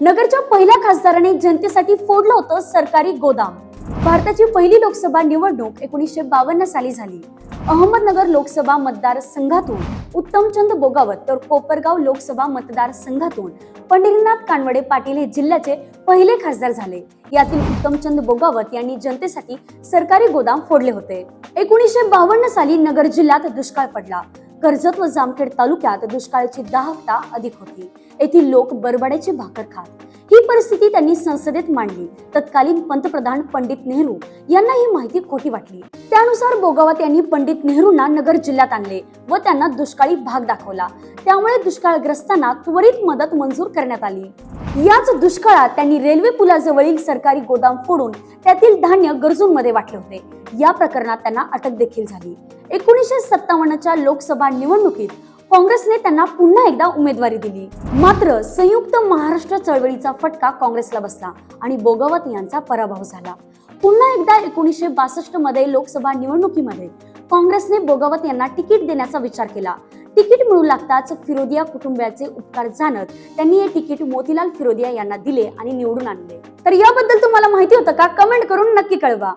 नगरच्या पहिल्या खासदाराने जनतेसाठी फोडलं होतं सरकारी गोदाम. भारताची पहिली लोकसभा निवडणूक एकोणीसशे बावन्न साली झाली. अहमदनगर लोकसभा मतदारसंघातून उत्तमचंद बोगावत तर कोपरगाव लोकसभा मतदारसंघातून पंढरीनाथ कानवडे पाटील हे जिल्ह्याचे पहिले खासदार झाले. यातील उत्तमचंद बोगावत यांनी जनतेसाठी सरकारी गोदाम फोडले होते. एकोणीसशे बावन्न साली नगर जिल्ह्यात दुष्काळ पडला. कर्जत व जामखेड तालुक्यात दुष्काळाची दाहकता अधिक होती. येथील लोक बरबड्याची भाकर खात. ही परिस्थिती त्यांनी संसदेत मांडली. तत्कालीन पंतप्रधान पंडित नेहरू यांना ही माहिती खोटी वाटली. त्यानुसार बोगावत यांनी पंडित नेहरूंना नगर जिल्ह्यात आणले व त्यांना दुष्काळी भाग दाखवला. त्यामुळे दुष्काळग्रस्तांना त्वरित मदत मंजूर करण्यात आली. याच दुष्काळात त्यांनी रेल्वे पुलाजवळील सरकारी गोदाम फोडून त्यातील धान्य गरजूंमध्ये वाटले होते. या प्रकरणात त्यांना अटक देखील झाली. एकोणीसशे सत्तावन्नच्या लोकसभा निवडणुकीत काँग्रेसने त्यांना पुन्हा एकदा उमेदवारी दिली. मात्र संयुक्त महाराष्ट्र चळवळीचा फटका काँग्रेसला बसला आणि बोगावत यांचा पराभव झाला. पुन्हा एकदा एकोणीसशे बासष्टमध्ये लोकसभा निवडणुकीमध्ये काँग्रेसने बोगावत यांना तिकीट देण्याचा विचार केला. तिकीट मिळू लागताच फिरोदिया कुटुंबियाचे उपकार जाणत त्यांनी हे तिकीट मोतीलाल फिरोदिया यांना दिले आणि निवडून आणले. तर याबद्दल तुम्हाला माहिती होतं का? कमेंट करून नक्की कळवा.